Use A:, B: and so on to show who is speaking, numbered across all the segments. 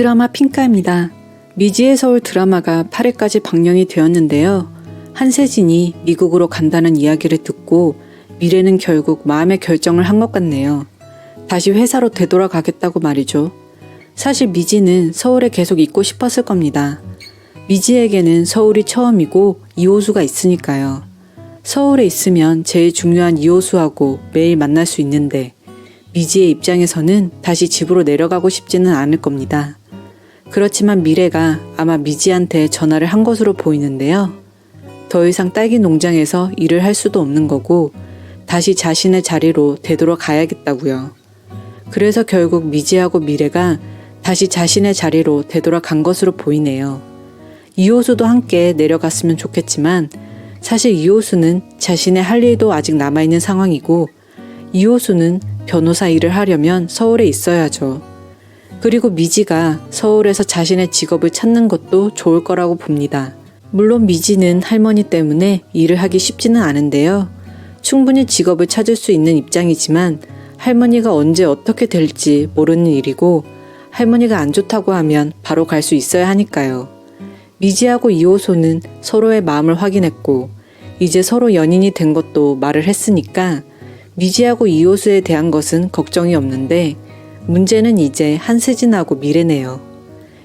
A: 드라마 핑카입니다. 미지의 서울 드라마가 8회까지 방영이 되었는데요. 한세진이 미국으로 간다는 이야기를 듣고 미래는 결국 마음의 결정을 한 것 같네요. 다시 회사로 되돌아가겠다고 말이죠. 사실 미지는 서울에 계속 있고 싶었을 겁니다. 미지에게는 서울이 처음이고 이호수가 있으니까요. 서울에 있으면 제일 중요한 이호수하고 매일 만날 수 있는데 미지의 입장에서는 다시 집으로 내려가고 싶지는 않을 겁니다. 그렇지만 미래가 아마 미지한테 전화를 한 것으로 보이는데요. 더 이상 딸기 농장에서 일을 할 수도 없는 거고 다시 자신의 자리로 되돌아가야겠다고요. 그래서 결국 미지하고 미래가 다시 자신의 자리로 되돌아간 것으로 보이네요. 이호수도 함께 내려갔으면 좋겠지만 사실 이호수는 자신의 할 일도 아직 남아있는 상황이고 이호수는 변호사 일을 하려면 서울에 있어야죠. 그리고 미지가 서울에서 자신의 직업을 찾는 것도 좋을 거라고 봅니다. 물론 미지는 할머니 때문에 일을 하기 쉽지는 않은데요. 충분히 직업을 찾을 수 있는 입장이지만 할머니가 언제 어떻게 될지 모르는 일이고 할머니가 안 좋다고 하면 바로 갈 수 있어야 하니까요. 미지하고 이호소는 서로의 마음을 확인했고 이제 서로 연인이 된 것도 말을 했으니까 미지하고 이호수에 대한 것은 걱정이 없는데 문제는 이제 한세진하고 미래네요.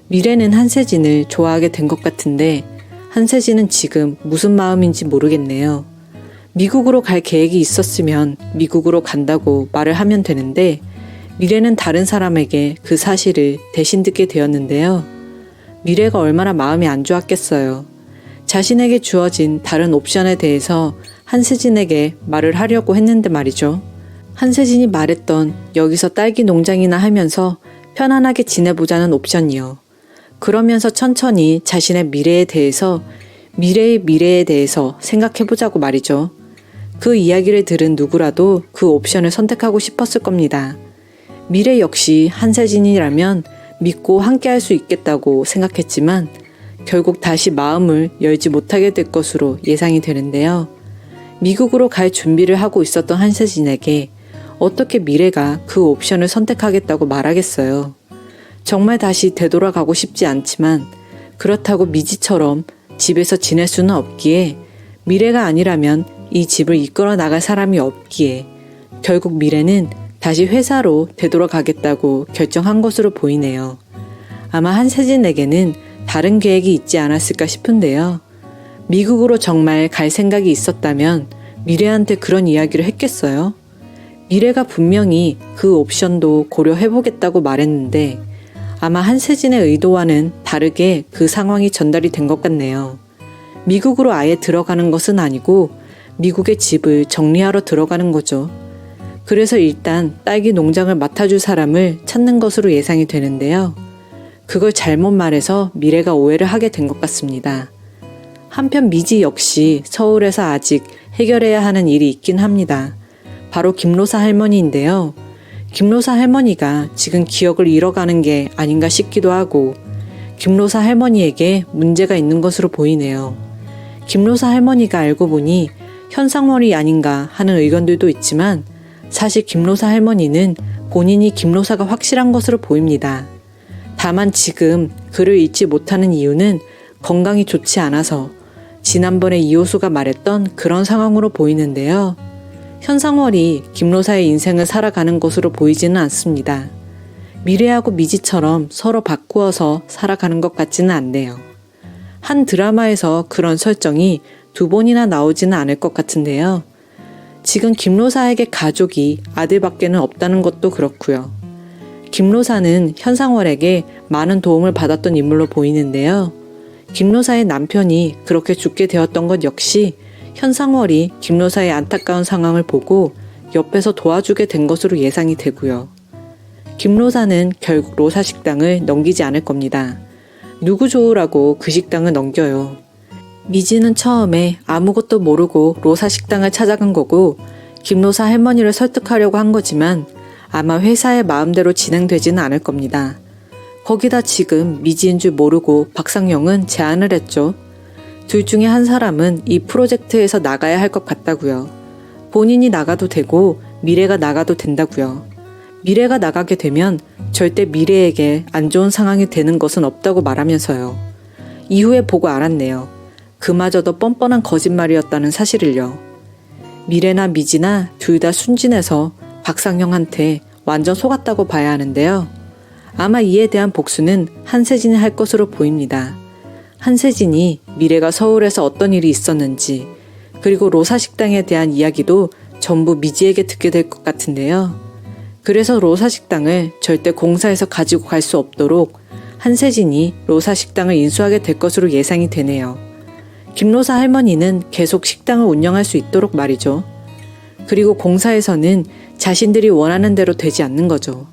A: 미래는 한세진을 좋아하게 된 것 같은데 한세진은 지금 무슨 마음인지 모르겠네요. 미국으로 갈 계획이 있었으면 미국으로 간다고 말을 하면 되는데 미래는 다른 사람에게 그 사실을 대신 듣게 되었는데요. 미래가 얼마나 마음이 안 좋았겠어요. 자신에게 주어진 다른 옵션에 대해서 한세진에게 말을 하려고 했는데 말이죠. 한세진이 말했던 여기서 딸기 농장이나 하면서 편안하게 지내보자는 옵션이요. 그러면서 천천히 자신의 미래에 대해서 미래의 미래에 대해서 생각해보자고 말이죠. 그 이야기를 들은 누구라도 그 옵션을 선택하고 싶었을 겁니다. 미래 역시 한세진이라면 믿고 함께 할 수 있겠다고 생각했지만 결국 다시 마음을 열지 못하게 될 것으로 예상이 되는데요. 미국으로 갈 준비를 하고 있었던 한세진에게 어떻게 미래가 그 옵션을 선택하겠다고 말하겠어요. 정말 다시 되돌아가고 싶지 않지만 그렇다고 미지처럼 집에서 지낼 수는 없기에 미래가 아니라면 이 집을 이끌어 나갈 사람이 없기에 결국 미래는 다시 회사로 되돌아가겠다고 결정한 것으로 보이네요. 아마 한세진에게는 다른 계획이 있지 않았을까 싶은데요. 미국으로 정말 갈 생각이 있었다면 미래한테 그런 이야기를 했겠어요? 미래가 분명히 그 옵션도 고려해보겠다고 말했는데 아마 한세진의 의도와는 다르게 그 상황이 전달이 된 것 같네요. 미국으로 아예 들어가는 것은 아니고 미국의 집을 정리하러 들어가는 거죠. 그래서 일단 딸기 농장을 맡아줄 사람을 찾는 것으로 예상이 되는데요. 그걸 잘못 말해서 미래가 오해를 하게 된 것 같습니다. 한편 미지 역시 서울에서 아직 해결해야 하는 일이 있긴 합니다. 바로 김로사 할머니인데요. 김로사 할머니가 지금 기억을 잃어가는 게 아닌가 싶기도 하고 김로사 할머니에게 문제가 있는 것으로 보이네요. 김로사 할머니가 알고 보니 현상월이 아닌가 하는 의견들도 있지만 사실 김로사 할머니는 본인이 김로사가 확실한 것으로 보입니다. 다만 지금 그를 잊지 못하는 이유는 건강이 좋지 않아서 지난번에 이호수가 말했던 그런 상황으로 보이는데요. 현상월이 김로사의 인생을 살아가는 것으로 보이지는 않습니다. 미래하고 미지처럼 서로 바꾸어서 살아가는 것 같지는 않네요. 한 드라마에서 그런 설정이 두 번이나 나오지는 않을 것 같은데요. 지금 김로사에게 가족이 아들밖에는 없다는 것도 그렇고요. 김로사는 현상월에게 많은 도움을 받았던 인물로 보이는데요. 김로사의 남편이 그렇게 죽게 되었던 것 역시 현상월이 김로사의 안타까운 상황을 보고 옆에서 도와주게 된 것으로 예상이 되고요. 김로사는 결국 로사 식당을 넘기지 않을 겁니다. 누구 좋으라고 그 식당을 넘겨요. 미지는 처음에 아무것도 모르고 로사 식당을 찾아간 거고 김로사 할머니를 설득하려고 한 거지만 아마 회사의 마음대로 진행되지는 않을 겁니다. 거기다 지금 미지인 줄 모르고 박상영은 제안을 했죠. 둘 중에 한 사람은 이 프로젝트에서 나가야 할 것 같다고요. 본인이 나가도 되고 미래가 나가도 된다고요. 미래가 나가게 되면 절대 미래에게 안 좋은 상황이 되는 것은 없다고 말하면서요. 이후에 보고 알았네요. 그마저도 뻔뻔한 거짓말이었다는 사실을요. 미래나 미지나 둘 다 순진해서 박상형한테 완전 속았다고 봐야 하는데요. 아마 이에 대한 복수는 한세진이 할 것으로 보입니다. 한세진이 미래가 서울에서 어떤 일이 있었는지, 그리고 로사 식당에 대한 이야기도 전부 미지에게 듣게 될 것 같은데요. 그래서 로사 식당을 절대 공사에서 가지고 갈 수 없도록 한세진이 로사 식당을 인수하게 될 것으로 예상이 되네요. 김로사 할머니는 계속 식당을 운영할 수 있도록 말이죠. 그리고 공사에서는 자신들이 원하는 대로 되지 않는 거죠.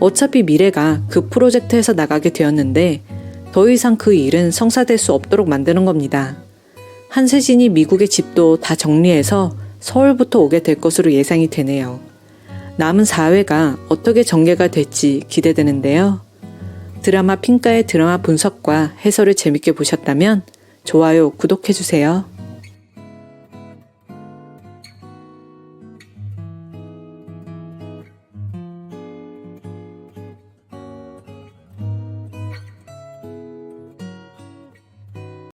A: 어차피 미래가 그 프로젝트에서 나가게 되었는데 더 이상 그 일은 성사될 수 없도록 만드는 겁니다. 한세진이 미국의 집도 다 정리해서 서울부터 오게 될 것으로 예상이 되네요. 남은 4회가 어떻게 전개가 될지 기대되는데요. 드라마 핑가의 드라마 분석과 해설을 재밌게 보셨다면 좋아요, 구독해주세요.